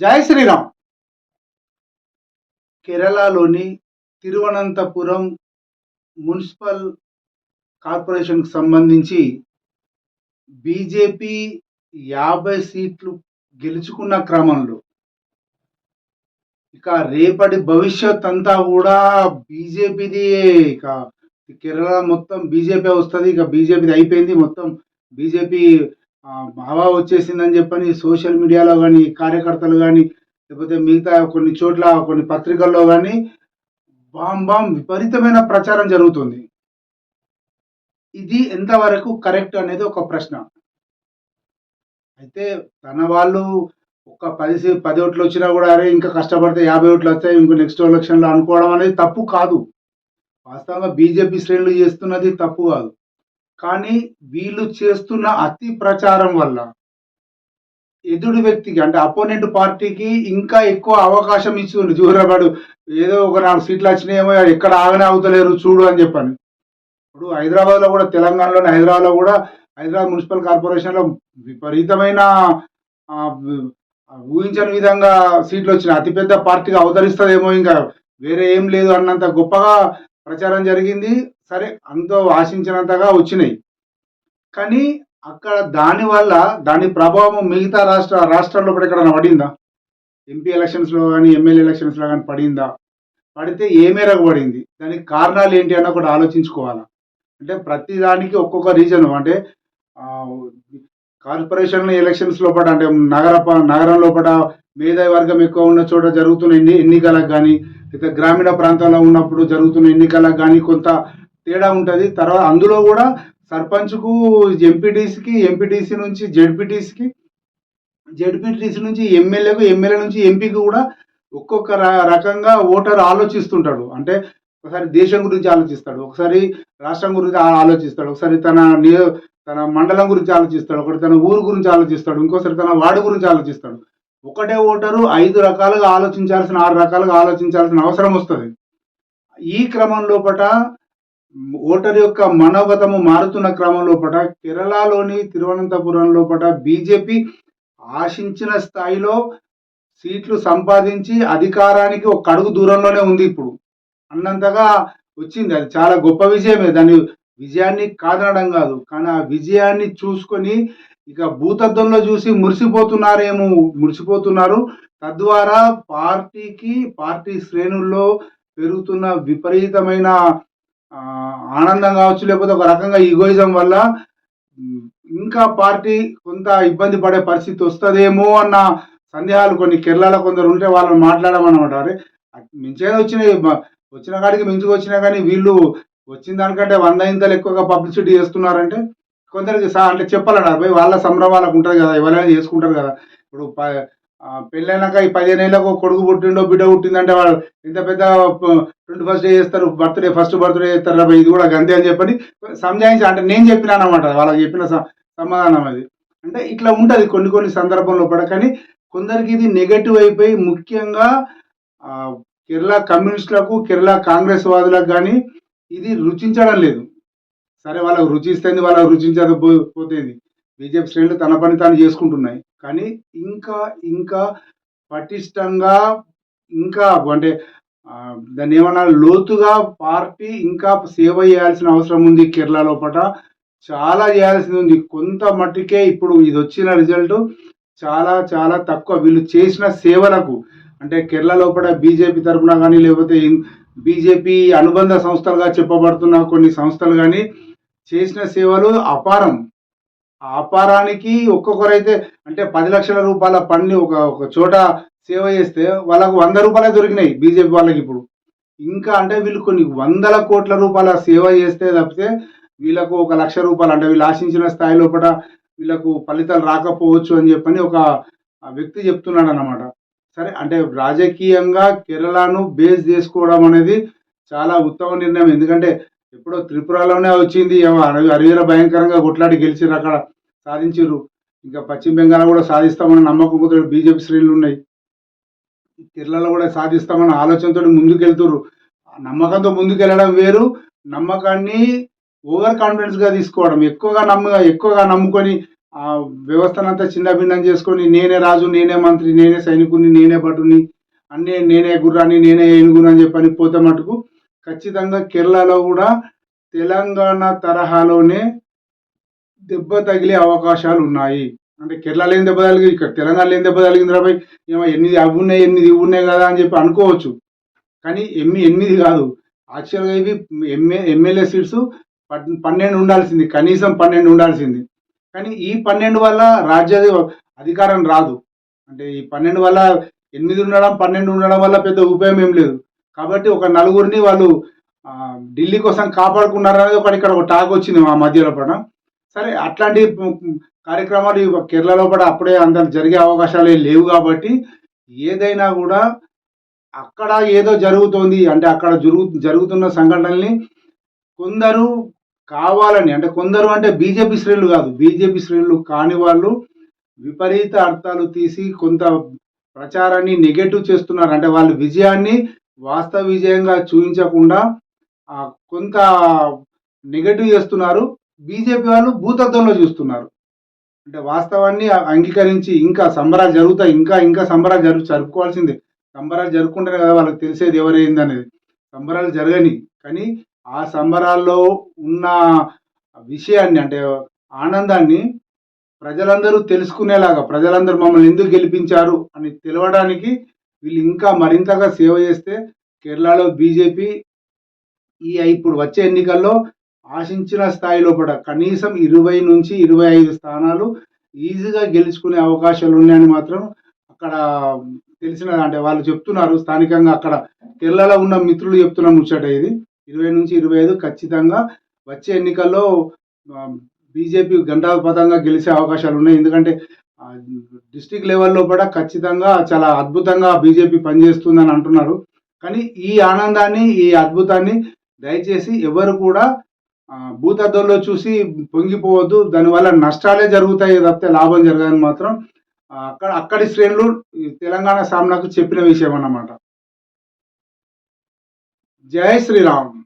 జై శ్రీరామ్. కేరళలోని తిరువనంతపురం మున్సిపల్ కార్పొరేషన్కు సంబంధించి బీజేపీ యాభై సీట్లు గెలుచుకున్న క్రమంలో ఇక రేపటి భవిష్యత్ అంతా కూడా బీజేపీది ఇక కేరళ మొత్తం బీజేపీ వస్తుంది ఇక బీజేపీది అయిపోయింది మొత్తం బీజేపీ బావా వచ్చేసిందని చెప్పని సోషల్ మీడియాలో కానీ కార్యకర్తలు కానీ లేకపోతే మిగతా కొన్ని చోట్ల కొన్ని పత్రికల్లో కానీ బామ్ బామ్ విపరీతమైన ప్రచారం జరుగుతుంది. ఇది ఎంతవరకు కరెక్ట్ అనేది ఒక ప్రశ్న. అయితే తన వాళ్ళు ఒక పది పది ఓట్లు వచ్చినా కూడా అరే ఇంకా కష్టపడితే యాభై ఓట్లు వస్తాయి ఇంకో నెక్స్ట్ ఎలక్షన్లో అనుకోవడం అనేది తప్పు కాదు. వాస్తవంగా బీజేపీ శ్రేణులు చేస్తున్నది తప్పు కాదు. కానీ వీళ్ళు చేస్తున్న అతి ప్రచారం వల్ల ఎదుడు వ్యక్తికి అంటే అపోనెంట్ పార్టీకి ఇంకా ఎక్కువ అవకాశం ఇస్తుంది చూరబాడు ఏదో ఒక నాలుగు సీట్లు వచ్చినాయేమో ఎక్కడ ఆగనే అవుతలేరు చూడు అని చెప్పాను. ఇప్పుడు హైదరాబాద్లో కూడా తెలంగాణలోని హైదరాబాద్లో కూడా హైదరాబాద్ మున్సిపల్ కార్పొరేషన్లో విపరీతమైన ఊహించని విధంగా సీట్లు వచ్చినాయి. అతిపెద్ద పార్టీగా అవతరిస్తుందేమో ఇంకా. వేరే ఏం లేదు అన్నంత గొప్పగా ప్రచారం జరిగింది. సరే అంతో ఆశించినంతగా వచ్చినాయి. కానీ అక్కడ దానివల్ల దాని ప్రభావం మిగతా రాష్ట్ర రాష్ట్రాల్లో కూడా ఎక్కడైనా పడిందా? ఎంపీ ఎలక్షన్స్లో కానీ ఎమ్మెల్యే ఎలక్షన్స్లో కానీ పడిందా? పడితే ఏ మేరకు పడింది? దానికి కారణాలు ఏంటి అని ఒకటి ఆలోచించుకోవాలా? అంటే ప్రతి దానికి ఒక్కొక్క రీజన్. అంటే కార్పొరేషన్ ఎలక్షన్స్ లోపల అంటే నగర నగరం లోపల మేధావి వర్గం ఎక్కువ ఉన్న చోట జరుగుతున్న ఎన్ని ఎన్నికలకు కానీ అయితే గ్రామీణ ప్రాంతాల్లో ఉన్నప్పుడు జరుగుతున్న ఎన్నికలకు కానీ కొంత తేడా ఉంటుంది. తర్వాత అందులో కూడా సర్పంచ్కు ఎంపీటీసీకి ఎంపీటీసీ నుంచి జెడ్పీటీసీకి జెడ్పీటీసీ నుంచి ఎమ్మెల్యేకు ఎమ్మెల్యే నుంచి ఎంపీకి కూడా ఒక్కొక్క రకంగా ఓటర్ ఆలోచిస్తుంటాడు. అంటే ఒకసారి దేశం గురించి ఆలోచిస్తాడు. ఒకసారి రాష్ట్రం గురించి ఆలోచిస్తాడు. ఒకసారి తన నియో తన మండలం గురించి ఆలోచిస్తాడు. ఒకటి తన ఊరు గురించి ఆలోచిస్తాడు. ఇంకోసారి తన వార్డు గురించి ఆలోచిస్తాడు. ఒకటే ఓటరు ఐదు రకాలుగా ఆలోచించాల్సిన ఆరు రకాలుగా ఆలోచించాల్సిన అవసరం వస్తుంది. ఈ క్రమం లోపల ఓటర్ యొక్క మనోగతము మారుతున్న క్రమం లోపల కేరళలోని తిరువనంతపురం లోపల బీజేపీ ఆశించిన స్థాయిలో సీట్లు సంపాదించి అధికారానికి ఒక అడుగు దూరంలోనే ఉంది ఇప్పుడు. అన్నంతగా వచ్చింది. అది చాలా గొప్ప విజయమే. దాని విజయాన్ని కాదనడం కాదు. కానీ ఆ విజయాన్ని చూసుకొని ఇక భూతద్దంలో చూసి మురిసిపోతున్నారేమో మురిసిపోతున్నారు. తద్వారా పార్టీకి పార్టీ శ్రేణుల్లో పెరుగుతున్న విపరీతమైన ఆనందం కావచ్చు లేకపోతే ఒక రకంగా ఈగోయిజం వల్ల ఇంకా పార్టీ కొంత ఇబ్బంది పడే పరిస్థితి వస్తుందేమో అన్న సందేహాలు కొన్ని కేరళలో కొందరు ఉంటే వాళ్ళని మాట్లాడమన్నమాట. అరే మించేది వచ్చినాయి వచ్చిన కాడికి మించుకు వచ్చినా కానీ వీళ్ళు వచ్చిన దానికంటే వంద ఇంతలు ఎక్కువగా పబ్లిసిటీ చేస్తున్నారంటే? కొందరికి సా అంటే చెప్పాలన్నారు. పోయి వాళ్ళ సంబరం వాళ్ళకు ఉంటుంది కదా ఎవరైనా చేసుకుంటారు కదా. ఇప్పుడు ప- పెళ్ళైనాక ఈ పదిహేను ఏళ్ళకు కొడుకు పుట్టిండో బిడ్డ పుట్టిందంటే వాళ్ళు ఇంత పెద్ద ట్వంటీ ఫస్ట్ డే చేస్తారు? బర్త్డే ఫస్ట్ బర్త్డే చేస్తారు? ఇది కూడా గంతే అని చెప్పని సంజాయించి అంటే నేను చెప్పినాను అనమాట వాళ్ళకి చెప్పిన స- సమాధానం అది. అంటే ఇట్లా ఉంటుంది కొన్ని కొన్ని సందర్భంలో పడ కానీ కొందరికి ఇది నెగటివ్ అయిపోయి ముఖ్యంగా కేరళ కమ్యూనిస్టులకు కేరళ కాంగ్రెస్ వాదులకు కానీ ఇది రుచించడం లేదు. సరే వాళ్ళకు రుచిస్తుంది వాళ్ళకు రుచించకపోతేది. బీజేపీ శ్రేణులు తన పని తాను చేసుకుంటున్నాయి. కానీ ఇంకా ఇంకా పటిష్టంగా ఇంకా అంటే దాన్ని ఏమన్నా లోతుగా పార్టీ ఇంకా సేవ చేయాల్సిన అవసరం ఉంది కేరళ లోపల చాలా చేయాల్సింది ఉంది. కొంత మట్టుకే ఇప్పుడు ఇది వచ్చిన రిజల్ట్ చాలా చాలా తక్కువ. వీళ్ళు చేసిన సేవలకు అంటే కేరళ లోపల బీజేపీ తరఫున కానీ లేకపోతే బీజేపీ అనుబంధ సంస్థలుగా చెప్పబడుతున్న కొన్ని సంస్థలు కానీ చేసిన సేవలు అపారం. ఆ అపారానికి ఒక్కొక్కరైతే అంటే పది లక్షల రూపాయల పనిని ఒక ఒక చోట సేవ చేస్తే వాళ్ళకు వంద రూపాయలే దొరికినాయి బీజేపీ వాళ్ళకి ఇప్పుడు. ఇంకా అంటే వీళ్ళు కొన్ని వందల కోట్ల రూపాయల సేవ చేస్తే తప్పితే వీళ్ళకు ఒక లక్ష రూపాయలు అంటే వీళ్ళు ఆశించిన స్థాయి లోపల వీళ్ళకు ఫలితాలు రాకపోవచ్చు అని చెప్పని ఒక వ్యక్తి చెప్తున్నాడు అనమాట సరే అంటే రాజకీయంగా కేరళను బేస్ చేసుకోవడం అనేది చాలా ఉత్తమ నిర్ణయం. ఎందుకంటే ఎప్పుడో త్రిపురలోనే వచ్చింది. ఏమో అరవీర భయంకరంగా కొట్లాడి గెలిచిర్రు అక్కడ. సాధించారు ఇంకా పశ్చిమ బెంగాల్ కూడా సాధిస్తామని నమ్మకంతో బీజేపీ శ్రేణులు ఉన్నాయి. కేరళలో కూడా సాధిస్తామన్న ఆలోచనతో ముందుకెళ్తున్నారు ఆ నమ్మకంతో ముందుకెళ్ళడం వేరు. నమ్మకాన్ని ఓవర్ కాన్ఫిడెన్స్గా తీసుకోవడం. ఎక్కువగా నమ్ము ఎక్కువగా నమ్ముకొని ఆ వ్యవస్థనంతా చిన్నభిన్నం చేసుకొని నేనే రాజు నేనే మంత్రి నేనే సైనికుని నేనే భటుని అన్నీ నేనే గుర్రాన్ని నేనే ఏనుగుని అని చెప్పని పోతే మటుకు ఖచ్చితంగా కేరళలో కూడా తెలంగాణ తరహాలోనే దెబ్బ తగిలే అవకాశాలు ఉన్నాయి. అంటే కేరళలో ఏం దెబ్బ తగిలి ఇక్కడ తెలంగాణలో ఏం దెబ్బ తగిలింది రాబాయ్ ఏమో ఎనిమిది అవి ఉన్నాయి ఎనిమిది ఇవి ఉన్నాయి కదా అని చెప్పి అనుకోవచ్చు. కానీ ఎమ్మి ఎనిమిది కాదు. యాక్చువల్గా ఇవి ఎంఏ ఎమ్మెల్యే సీట్స్ పన్నెండు ఉండాల్సింది కనీసం పన్నెండు ఉండాల్సింది. కానీ ఈ పన్నెండు వల్ల రాజ్య అధికారం రాదు. అంటే ఈ పన్నెండు వల్ల ఎనిమిది ఉండడం పన్నెండు ఉండడం వల్ల పెద్ద ఉపయోగం ఏం లేదు. కాబట్టి ఒక నలుగురిని వాళ్ళు ఢిల్లీ కోసం కాపాడుకున్నారు అనేది ఒకటి ఇక్కడ ఒక టాక్ వచ్చింది మా మధ్యలో పడ సరే అట్లాంటి కార్యక్రమాలు కేరళలో కూడా అప్పుడే అందరు జరిగే అవకాశాలు లేవు కాబట్టి ఏదైనా కూడా అక్కడ ఏదో జరుగుతోంది అంటే అక్కడ జరుగు జరుగుతున్న సంఘటనల్ని కొందరు కావాలని అంటే కొందరు అంటే బీజేపీ శ్రేణులు కాదు బీజేపీ శ్రేణులు కాని వాళ్ళు విపరీత అర్థాలు తీసి కొంత ప్రచారాన్ని నెగటివ్ చేస్తున్నారు. అంటే వాళ్ళ విజయాన్ని వాస్తవ విజయంగా చూపించకుండా కొంత నెగటివ్ చేస్తున్నారు. బీజేపీ వాళ్ళు భూతత్వంలో చూస్తున్నారు. అంటే వాస్తవాన్ని అంగీకరించి ఇంకా సంబరాలు జరుగుతాయి ఇంకా ఇంకా సంబరాలు జరుపు జరుపుకోవాల్సిందే. సంబరాలు జరుపుకుంటేనే కదా వాళ్ళకి తెలిసేది ఎవరైంది అనేది సంబరాలు జరగని కానీ ఆ సంబరాల్లో ఉన్న విషయాన్ని అంటే ఆనందాన్ని ప్రజలందరూ తెలుసుకునేలాగా ప్రజలందరూ మమ్మల్ని ఎందుకు గెలిపించారు అని తెలవడానికి వీళ్ళు ఇంకా మరింతగా సేవ చేస్తే కేరళలో బీజేపీ ఈ ఇప్పుడు వచ్చే ఎన్నికల్లో ఆశించిన స్థాయిలో కూడా కనీసం ఇరవై నుంచి ఇరవై ఐదు స్థానాలు ఈజీగా గెలుచుకునే అవకాశాలు ఉన్నాయని మాత్రం అక్కడ తెలిసిన అంటే వాళ్ళు చెప్తున్నారు స్థానికంగా అక్కడ కేరళలో ఉన్న మిత్రులు చెప్తున్న ముచ్చట ఇది. ఇరవై నుంచి ఇరవై ఐదు ఖచ్చితంగా వచ్చే ఎన్నికల్లో బీజేపీ గంటాపథంగా గెలిచే అవకాశాలు ఉన్నాయి. ఎందుకంటే డిస్టిక్ లెవెల్లో కూడా ఖచ్చితంగా చాలా అద్భుతంగా బీజేపీ పనిచేస్తుందని అంటున్నారు. కానీ ఈ ఆనందాన్ని ఈ అద్భుతాన్ని దయచేసి ఎవరు కూడా ఆ, భూతద్దంలో చూసి పొంగిపోవద్దు. దానివల్ల నష్టాలే జరుగుతాయి తప్పితే లాభం జరగదని మాత్రం అక్కడ అక్కడి శ్రేణులు తెలంగాణ సామ్నాకు చెప్పిన విషయం అన్నమాట. జై శ్రీరామ్.